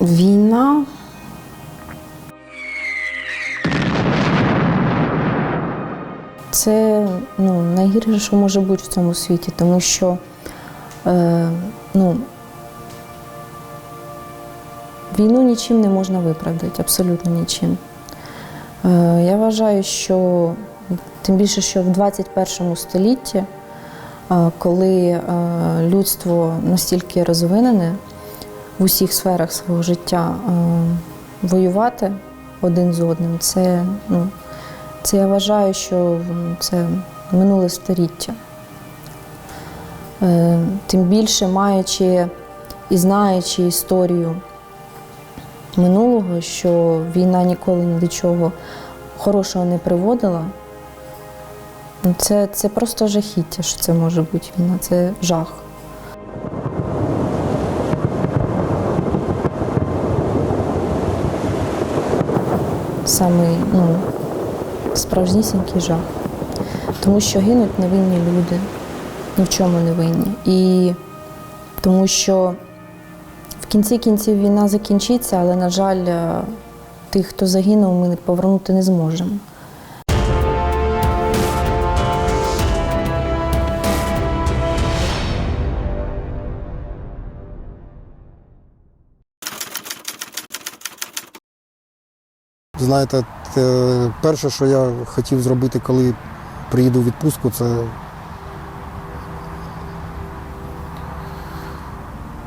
Війна. Це ну, найгірше, що може бути в цьому світі, тому що е, ну, війну нічим не можна виправдати, абсолютно нічим. Е, я вважаю, що тим більше, що в 21 столітті, е, коли е, людство настільки розвинене в усіх сферах свого життя, е, воювати один з одним, це, ну, це я вважаю, що це минуле століття. Е, Тим більше маючи і знаючи історію минулого, що війна ніколи ні до чого хорошого не приводила. Ну, Це, це просто жахіття, що це може бути війна, це жах. Самий ну, справжнісінький жах. Тому що гинуть невинні люди, ні в чому не винні. І тому що в кінці кінців війна закінчиться, але, на жаль, е, тих, хто загинув, ми повернути не зможемо. Знаєте, те- перше, що я хотів зробити, коли приїду в відпустку, це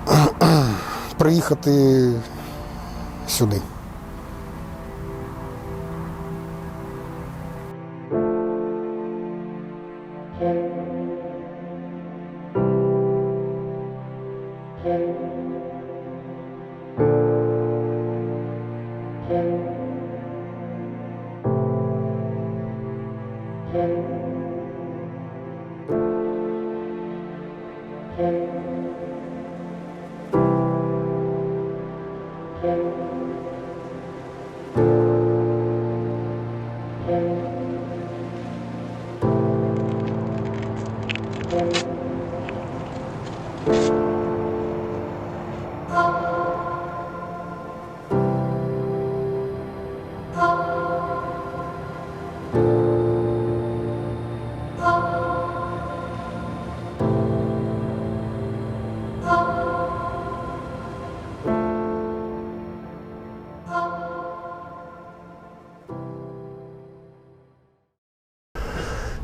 приїхати сюди.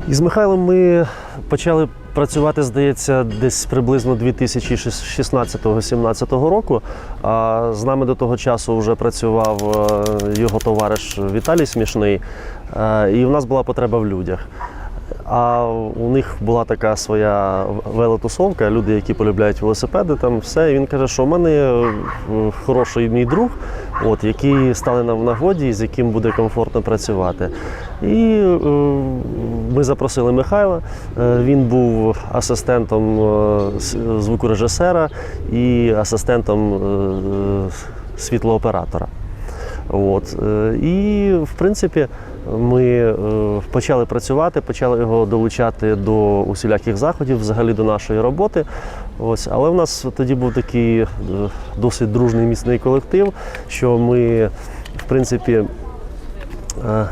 Із Михайлом ми почали працювати, здається, десь приблизно 2016-17 року. А з нами до того часу вже працював е, його товариш Віталій Смішний, Е, і в нас була потреба в людях. А у них була така своя велотусовка, люди, які полюбляють велосипеди, там все. І він каже, що в мене е, хороший мій друг, от, який стане нам в нагоді, з яким буде комфортно працювати. І е, ми запросили Михайла. Е, Він був асистентом е, звукорежисера і асистентом світлооператора. От. І, в принципі, ми почали працювати, почали його долучати до усіляких заходів, взагалі до нашої роботи. Ось. Але в нас тоді був такий е, досить дружний міцний колектив, що ми, в принципі, е,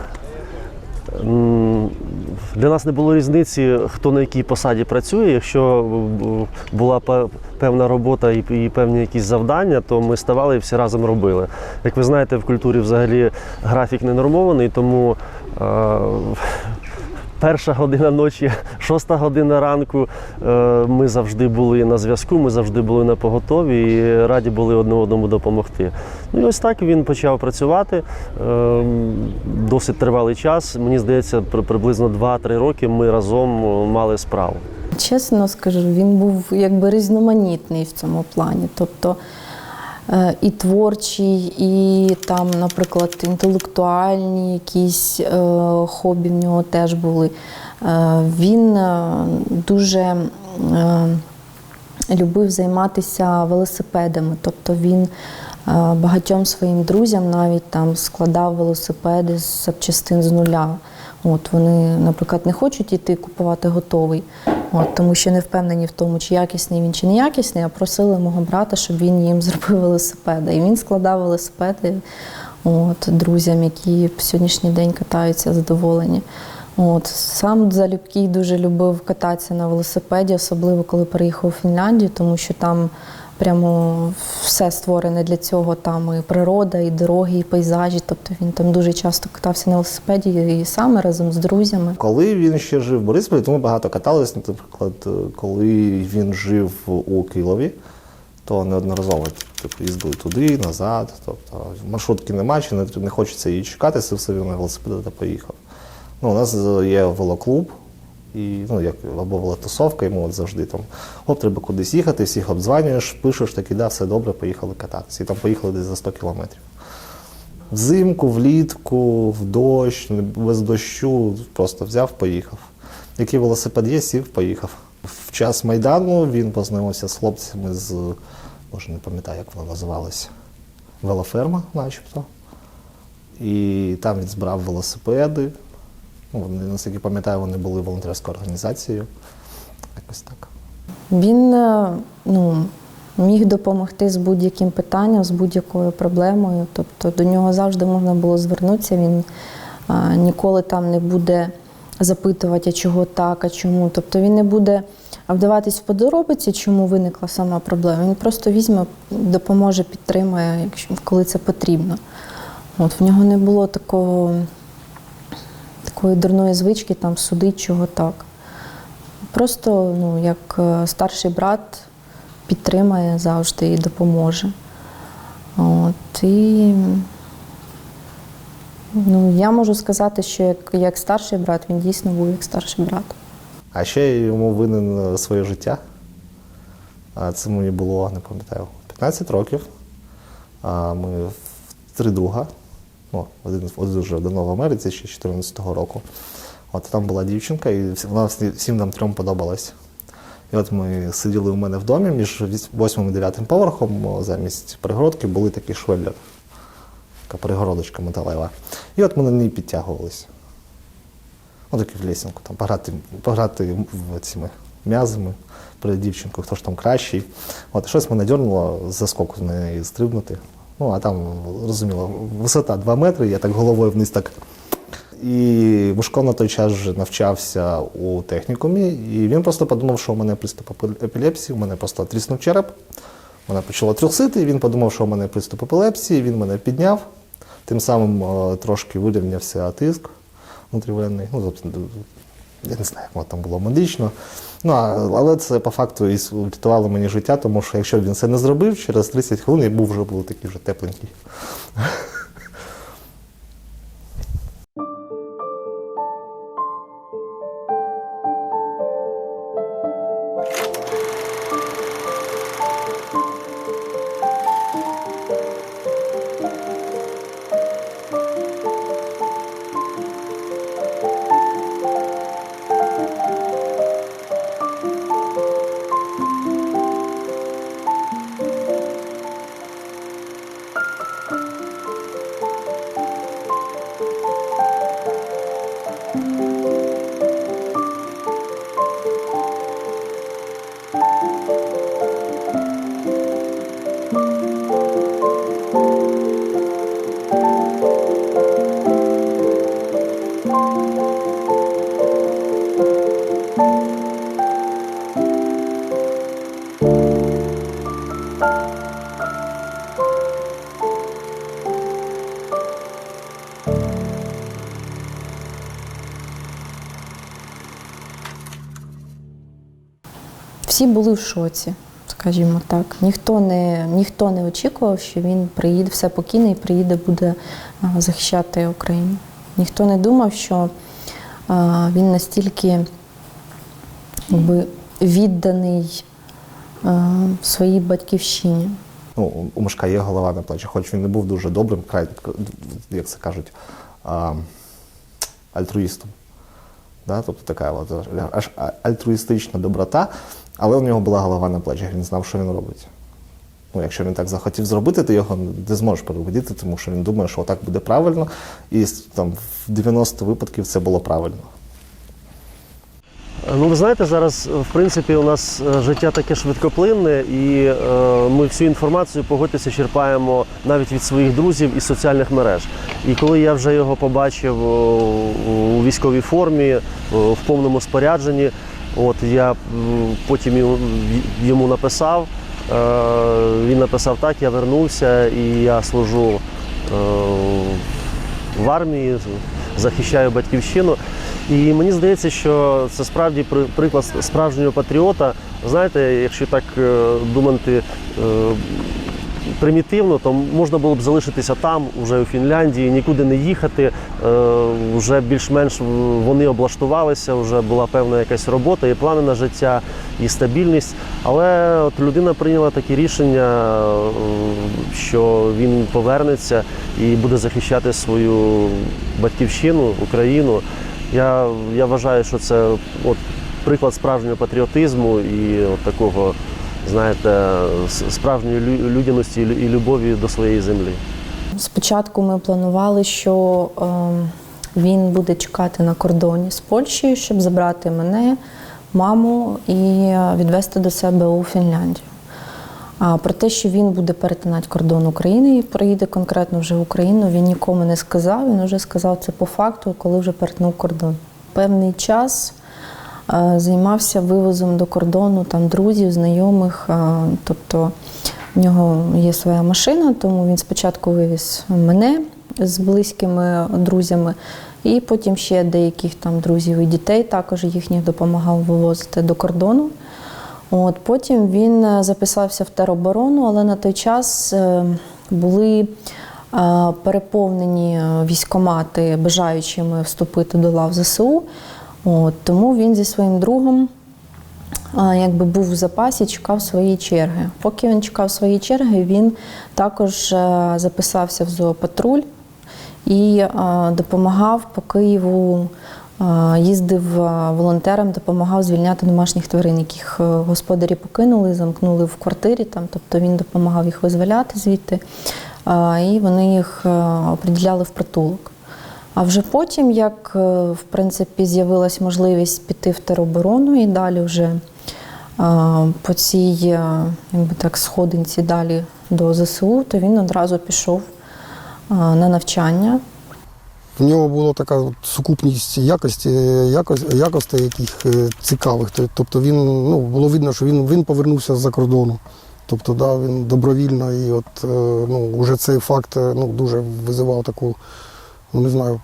для нас не було різниці, хто на якій посаді працює. Якщо була певна робота і певні якісь завдання, то ми ставали і всі разом робили. Як ви знаєте, в культурі взагалі графік не нормований, тому е, перша година ночі, шоста година ранку е, ми завжди були на зв'язку, ми завжди були на поготові і раді були одне одному допомогти. Ну і ось так він почав працювати е, досить тривалий час. Мені здається, при- приблизно 2-3 роки ми разом е, мали справу. Чесно скажу, він був якби різноманітний в цьому плані. Тобто і творчий, і там, наприклад, інтелектуальні якісь е, хобі в нього теж були. Е, Він е, дуже е, любив займатися велосипедами. Тобто він е, багатьом своїм друзям навіть там складав велосипеди з запчастин з нуля. От вони, наприклад, не хочуть іти купувати готовий. От, тому що не впевнені в тому, чи якісний він, чи не якісний, а просили мого брата, щоб він їм зробив велосипеди. І він складав велосипеди от, друзям, які в сьогоднішній день катаються задоволені. От, сам залюбки дуже любив кататися на велосипеді, особливо коли переїхав у Фінляндію, тому що там прямо все створене для цього. Там і природа, і дороги, і пейзажі. Тобто він там дуже часто катався на велосипеді і сам і разом з друзями. Коли він ще жив в Борисполі, то ми багато катались. Наприклад, коли він жив у Києві, то неодноразово типу, їздили туди, назад. Тобто маршрутки немає, чи не, не хочеться її чекати, сів собі на велосипеди та поїхав. Ну, у нас є велоклуб, і, ну, як, або велотусовка, і ми от завжди там, оп, треба кудись їхати, всіх обдзванюєш, пишеш, таки, да, все добре, поїхали кататися. І там поїхали десь за 100 кілометрів. Взимку, влітку, в дощ, без дощу, просто взяв, поїхав. Який велосипед є, сів, поїхав. В час Майдану він познайомився з хлопцями з, може не пам'ятаю, як воно називалося, велоферма, начебто. І там він збирав велосипеди. Ну, наскільки пам'ятаю, вони були волонтерською організацією. Якось так. Він е, ну, міг допомогти з будь-яким питанням, з будь-якою проблемою. Тобто до нього завжди можна було звернутися. Він е, ніколи там не буде запитувати, а чого так, а чому. Тобто він не буде вдаватись в подробиці, чому виникла сама проблема. Він просто візьме, допоможе, підтримає, коли це потрібно. От в нього не було такого, такої дурної звички там судити, чого так. Просто ну, як е, старший брат підтримає завжди і допоможе. От, і ну, я можу сказати, що як, як старший брат, він дійсно був як старший брат. А ще йому винен е, своє життя. Це мені було, не пам'ятаю, 15 років. Ми три друга. Ну, один, один вже давно в Америці, ще 14-го року. От там була дівчинка, і вона всім нам трьом подобалась. І от ми сиділи у мене в домі між 8 і 9 поверхом, замість перегородки були такі швеллер. Така перегородочка металева. І от ми на ній підтягувалися. Отакі в лесінку, там пограти, пограти цими м'язами перед дівчинкою, хто ж там кращий. От щось мене дьорнуло з заскоку з неї стрибнути. Ну, а там, розуміло, висота 2 метри, я так головою вниз так. І Бушко на той час вже навчався у технікумі, і він просто подумав, що у мене приступ епілепсії, у мене просто тріснув череп. Мене почало трусити, і він подумав, що у мене приступ епілепсії, він мене підняв, тим самим е, трошки вирівнявся тиск внутрівенний. Ну, тобто, я не знаю, як воно там було медично. Ну, але це по факту і врятувало мені життя, тому що якщо б він це не зробив, через 30 хвилин я був вже був такий вже тепленький. Всі були в шоці, скажімо так. Ніхто не, ніхто не очікував, що він приїде все покійне і приїде, буде захищати Україну. Ніхто не думав, що він настільки якби, відданий своїй батьківщині. Ну, у- Мишка є голова на плечі, хоч він не був дуже добрим, край, як це кажуть, альтруїстом. Да? Тобто така от, альтруїстична доброта, але у нього була голова на плечах, він знав, що він робить. Ну, якщо він так захотів зробити, ти його не зможеш переубедити, тому що він думає, що отак буде правильно, і там, в 90 випадків це було правильно. Ну, ви знаєте, зараз в принципі у нас е, життя таке швидкоплинне, і е, ми всю інформацію погодьтеся черпаємо навіть від своїх друзів і соціальних мереж. І коли я вже його побачив у військовій формі, в повному спорядженні, от я потім йому написав. Е, Він написав так, я вернувся і я служу е, в армії, захищаю батьківщину. І мені здається, що це справді приклад справжнього патріота. Знаєте, якщо так е, думати примітивно, то можна було б залишитися там, уже у Фінляндії, нікуди не їхати. Е, Вже більш-менш вони облаштувалися, вже була певна якась робота, і плани на життя, і стабільність. Але от людина прийняла таке рішення, е, що він повернеться і буде захищати свою батьківщину, Україну. Я, я вважаю, що це от приклад справжнього патріотизму і от такого, знаєте, справжньої лю- людяності і любові до своєї землі. Спочатку ми планували, що е, він буде чекати на кордоні з Польщею, щоб забрати мене, маму і відвезти до себе у Фінляндію. А про те, що він буде перетинати кордон України і приїде конкретно вже в Україну, він нікому не сказав. Він вже сказав це по факту, коли вже перетнув кордон. Певний час займався вивозом до кордону там друзів, знайомих. е, Тобто в нього є своя машина, тому він спочатку вивіз мене з близькими друзями, і потім ще деяких там друзів і дітей також їхніх допомагав вивозити до кордону. От, потім він е, записався в тероборону, але на той час е, були е, переповнені е, військомати бажаючими вступити до лав ЗСУ. От, тому він зі своїм другом якби був в запасі, чекав своєї черги. Поки він чекав своєї черги, він також е, записався в зоопатруль і допомагав по Києву. Їздив волонтером, допомагав звільняти домашніх тварин, яких е, господарі покинули, замкнули в квартирі. Там, тобто він допомагав їх визволяти звідти, і вони їх е, оприділяли в притулок. А вже потім, як е, в принципі з'явилась можливість піти в тероборону і далі вже е, по цій е, якби так, сходинці далі до ЗСУ, то він одразу пішов на навчання. В нього була така сукупність якості, якостей, яких цікавих. Тобто він ну, було видно, що він, він повернувся з-за кордону. Тобто, да, він добровільно і от ну, уже цей факт ну, дуже визивав таку, не знаю,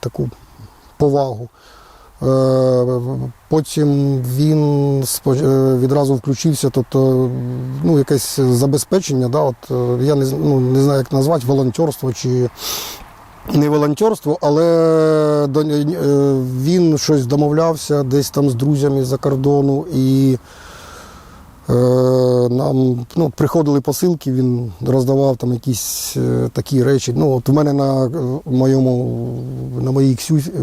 таку повагу. Е, Потім він е, відразу включився, тобто ну, якесь забезпечення, да, от, е, я не, ну, не знаю, як назвати, волонтерство чи не волонтерство, але він щось домовлявся десь там з друзями за кордону і нам ну, приходили посилки, він роздавав там якісь е, такі речі. Ну, от у мене на е, моєму, на моїй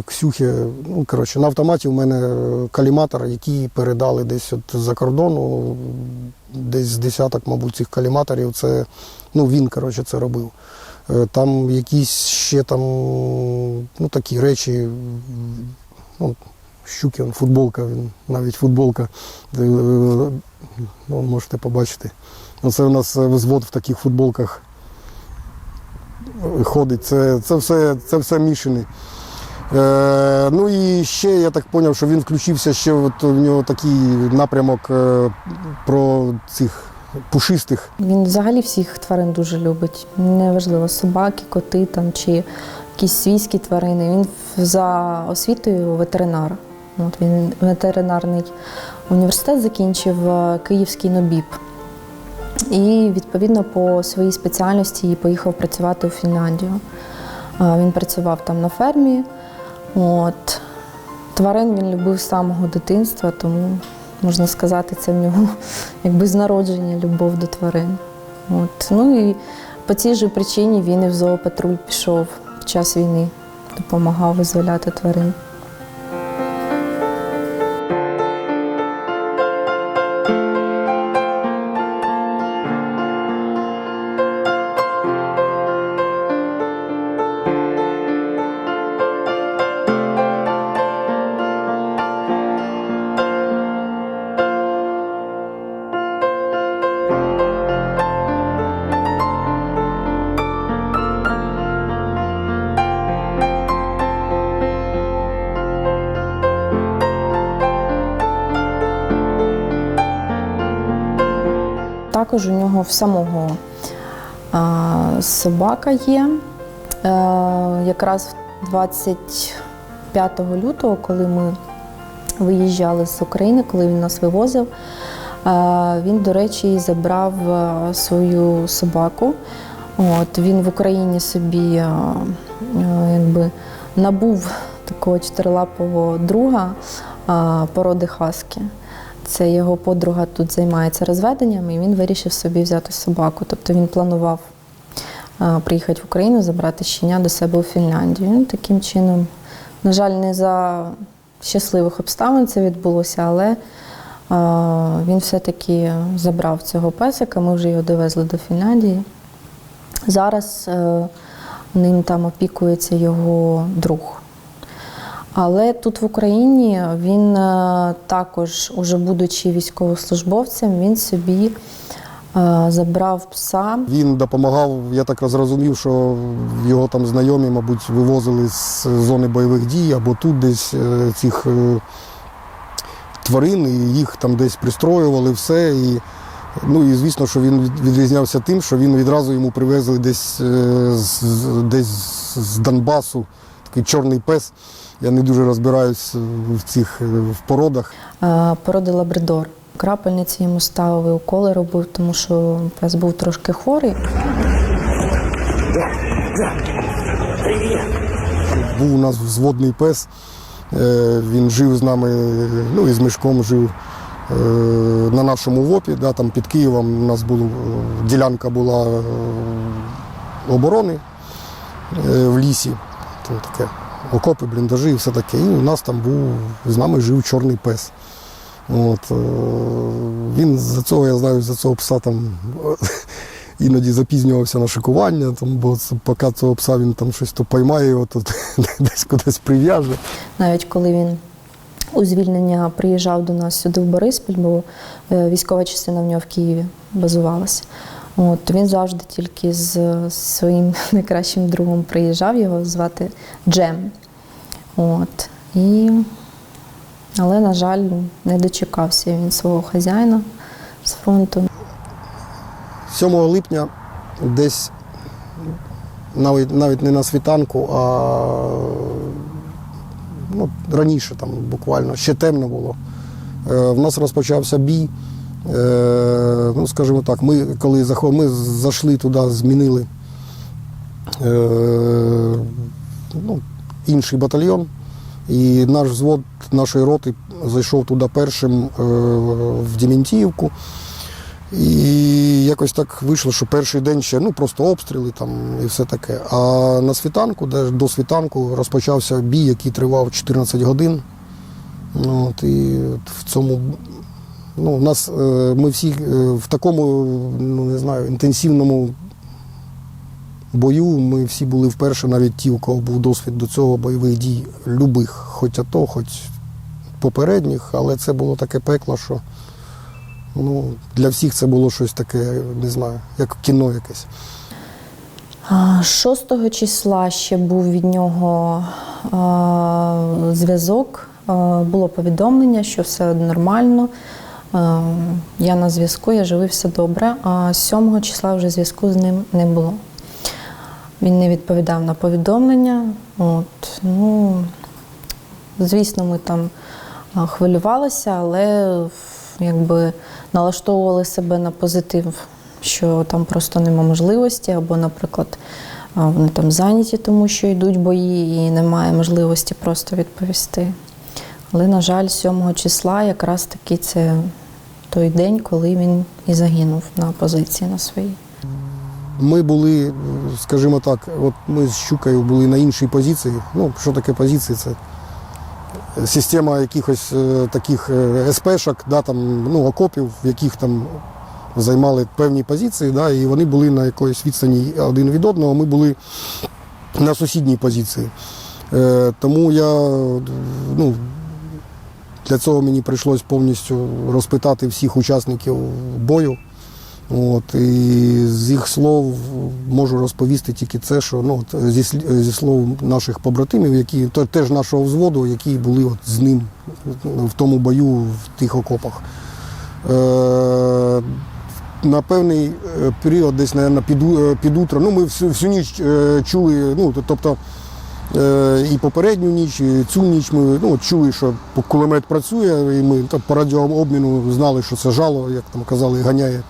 ксюхі, ну, коротше, на автоматі у мене каліматор, який передали десь от за кордону, десь з десяток, мабуть, цих каліматорів. Це, ну, він, коротше, це робив. Е, Там якісь ще там ну, такі речі. Ну, щуки, он, футболка, він, навіть футболка. Ну, можете побачити. Оце у нас е, взвод в таких футболках е, ходить. Це, це, все, це все мішини. Е, ну і ще я так зрозумів, що він включився ще от у нього такий напрямок е, про цих пушистих. Він взагалі всіх тварин дуже любить. Неважливо, собаки, коти там, чи якісь свійські тварини. Він за освітою ветеринар. От він ветеринарний університет закінчив е, Київський НОБІП. І відповідно по своїй спеціальності поїхав працювати у Фінляндію. Е, Він працював там на фермі. От. Тварин він любив з самого дитинства, тому можна сказати, це в нього якби з народження любов до тварин. От. Ну і по цій же причині він і в зоопатруль пішов під час війни, допомагав визволяти тварин. В самого собака є. Е, якраз 25 лютого, коли ми виїжджали з України, коли він нас вивозив, е, він, до речі, забрав е, свою собаку. От, він в Україні собі якби, набув такого чотирилапого друга породи хаски. Це його подруга тут займається розведенням, і він вирішив собі взяти собаку. Тобто він планував приїхати в Україну, забрати щеня до себе у Фінляндію. Він таким чином, на жаль, не за щасливих обставин це відбулося, але він все-таки забрав цього песика. Ми вже його довезли до Фінляндії. Зараз е, ним там опікується його друг. Але тут в Україні він е, також, уже будучи військовослужбовцем, він собі е, забрав пса. Він допомагав, я так зрозумів, що його там знайомі, мабуть, вивозили з зони бойових дій або тут десь е, цих тварин, і їх там десь пристроювали, все. І, ну і звісно, що він відрізнявся тим, що він відразу йому привезли десь, десь з Донбасу, такий чорний пес. Я не дуже розбираюсь в цих е, в породах. Е, Породи лабрадор. Крапельниці йому ставили, уколи робив, тому що пес був трошки хворий. Був у нас взводний пес. Е, Він жив з нами, ну і з мішком жив е, на нашому ВОПі. Да, там під Києвом у нас була ділянка була е, оборони е, в лісі. Там таке окопи, бліндажі і все таке. І у нас там був з нами жив чорний пес. От, е, він за цього, я знаю, за цього пса там іноді запізнювався на шикування, там, бо поки цього пса він там щось то поймає, його тут десь кудись прив'яже. Навіть коли він у звільнення приїжджав до нас сюди в Бориспіль, бо е, військова частина в нього в Києві базувалася. От, він завжди тільки з своїм найкращим другом приїжджав, його звати Джем. От, і... Але, на жаль, не дочекався він свого хазяїна з фронту. 7 липня десь навіть, навіть не на світанку, а ну, раніше там буквально ще темно було. Е, в нас розпочався бій. Е, ну, скажімо так, ми коли заход... ми зайшли туди, змінили е, ну, інший батальйон. І наш взвод нашої роти зайшов туди першим е, в Дементіївку. І якось так вийшло, що перший день ще ну, просто обстріли там і все таке. А на світанку, де до світанку, розпочався бій, який тривав 14 годин. Ну, От, і в цьому ну, у нас е, ми всі е, в такому, ну не знаю, інтенсивному бою ми всі були вперше, навіть ті, у кого був досвід до цього бойових дій, любих, хоч АТО, хоч попередніх, але це було таке пекло, що ну, для всіх це було щось таке, не знаю, як кіно якесь. А, 6 числа ще був від нього зв'язок. Було повідомлення, що все нормально. А, я на зв'язку, я живий, все добре. А 7 числа вже зв'язку з ним не було. Він не відповідав на повідомлення. От, ну, звісно, ми там хвилювалися, але якби налаштовували себе на позитив, що там просто нема можливості, або, наприклад, вони там зайняті, тому що йдуть бої, і немає можливості просто відповісти. Але, на жаль, 7 числа якраз таки це той день, коли він і загинув на позиції на своїй. Ми були, скажімо так, от ми з Щукою були на іншій позиції. Ну, що таке позиції? Це система якихось е, таких е, СПшок, да, там, ну, окопів, в яких там займали певні позиції, да, і вони були на якоїсь відстані один від одного. Ми були на сусідній позиції. Е, тому я ну, для цього мені прийшлось повністю розпитати всіх учасників бою. От, і з їх слов можу розповісти тільки це, що ну, зі, зі слов наших побратимів, які теж нашого взводу, які були от з ним в тому бою в тих окопах. Е, на певний е, період, десь, мабуть, е, під утро. Ну, ми всю, всю ніч е, чули, ну, тобто і попередню ніч, і цю ніч ми ну, чули, що кулемет працює, і ми там, по радіообміну знали, що це жало, як там казали, ганяє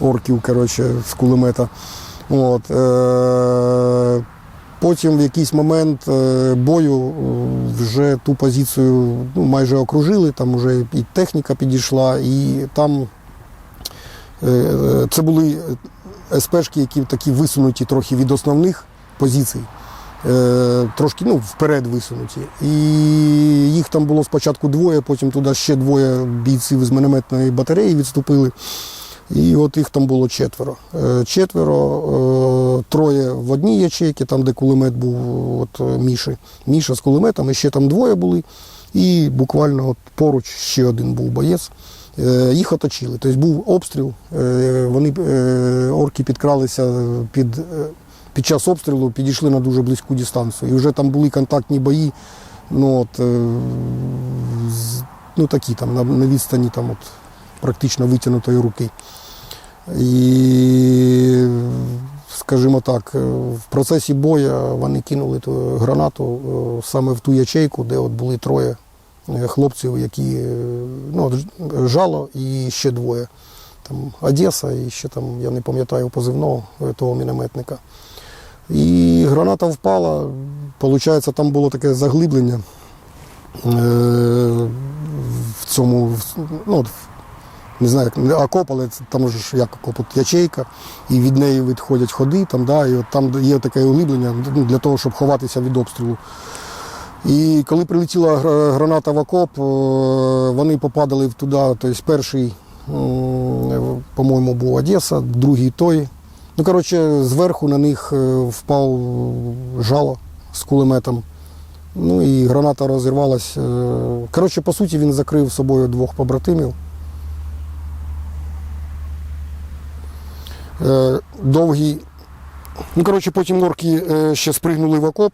орків коротше, з кулемета. От, е, потім в якийсь момент е, бою е, вже ту позицію ну, майже окружили, там вже і техніка підійшла, і там е, е, це були СПшки, які такі висунуті трохи від основних позицій. Е, Трошки ну, вперед висунуті. І їх там було спочатку двоє, потім туди ще двоє бійців з мінометної батареї відступили. І от їх там було четверо. Е, Четверо, е, троє в одній ячейці, там, де кулемет був от, Міші. Міша з кулеметом, і ще там двоє були. І буквально от поруч ще один був боєць. Їх оточили. Тобто був обстріл. Вони орки підкралися під, під час обстрілу, підійшли на дуже близьку дистанцію. І вже там були контактні бої. Ну, от, е, ну такі там на, відстані там, от, практично витягнутої руки. І, скажімо так, е, в процесі бою вони кинули ту гранату е, саме в ту ячейку, де от були троє хлопців, які ну, жало і ще двоє. Там Одеса і ще там, я не пам'ятаю позивного того мінометника. І граната впала. Получається, там було таке заглиблення е, в цьому, ну, не знаю, як окоп, але там ж як окоп, ячейка, і від неї відходять ходи, там, да, і от там є таке углиблення ну, для того, щоб ховатися від обстрілу. І коли прилетіла граната в окоп, е, вони попадали туди. Тобто перший, по-моєму, був Одеса, другий той. Ну, коротше, зверху на них е, впав жало з кулеметом. Ну і граната розірвалась. е. Коротше, по суті, він закрив собою двох побратимів. Е, Довгий. Ну, коротше, потім орки ще спригнули в окоп.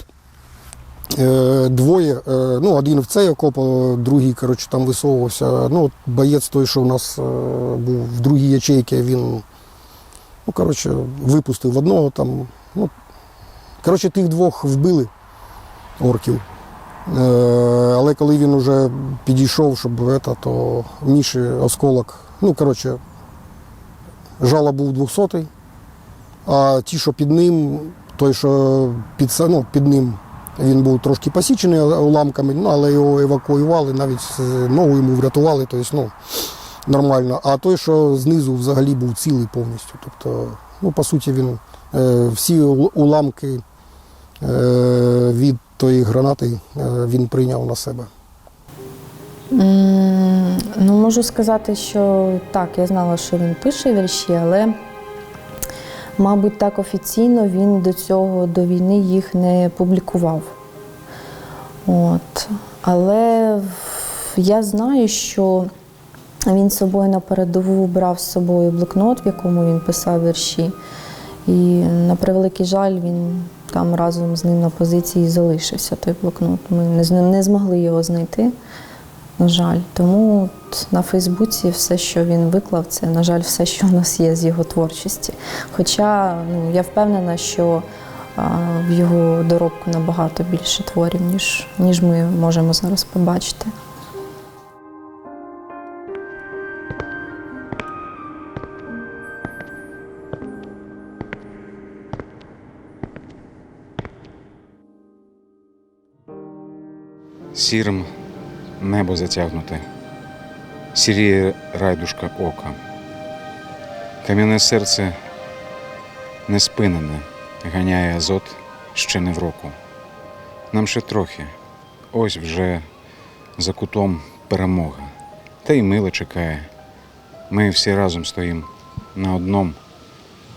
Двоє, ну, один в цей окоп, другий, коротше, там висовувався. Ну, боєць той, що у нас був в другій ячейці, він, ну, коротше, випустив одного там. Ну, коротше, тих двох вбили орків. Е, Але коли він вже підійшов, щоб это, то Міші осколок, ну, коротше, жало був 200 а ті, що під ним, той, що під, ну, під ним, він був трошки посічений уламками, ну, але його евакуювали, навіть ногу йому врятували, тобто, ну, нормально. А той, що знизу взагалі був цілий повністю. Тобто, ну, по суті, він е, всі уламки е, від тої гранати е, він прийняв на себе. М, Ну, можу сказати, що так, я знала, що він пише вірші, але, мабуть, так офіційно він до цього, до війни їх не публікував. От. Але я знаю, що він з собою на передову брав з собою блокнот, в якому він писав вірші. І на превеликий жаль, він там разом з ним на позиції залишився той блокнот. Ми не, змогли його знайти. На жаль, тому от на Фейсбуці все, що він виклав, це, на жаль, все, що в нас є з його творчості. Хоча ну, я впевнена, що а, в його доробку набагато більше творів, ніж, ніж ми можемо зараз побачити. Сірим небо затягнуте, сіріє райдушка ока. Кам'яне серце не спинене, ганяє азот ще не в року. Нам ще трохи, ось вже за кутом перемога. Та й мило чекає. Ми всі разом стоїм на одному,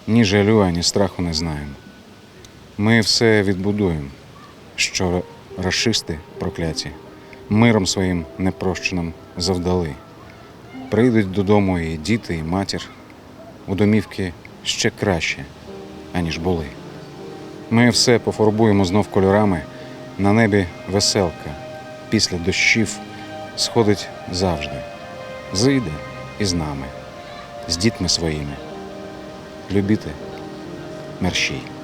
ні жалю, ані страху не знаємо. Ми все відбудуємо, що рашисти прокляті миром своїм непрощеним завдали. Прийдуть додому і діти, і матір, у домівки ще краще, аніж були. Ми все пофарбуємо знов кольорами, на небі веселка, після дощів сходить завжди, зійде і з нами. з дітьми своїми, любити мерщій.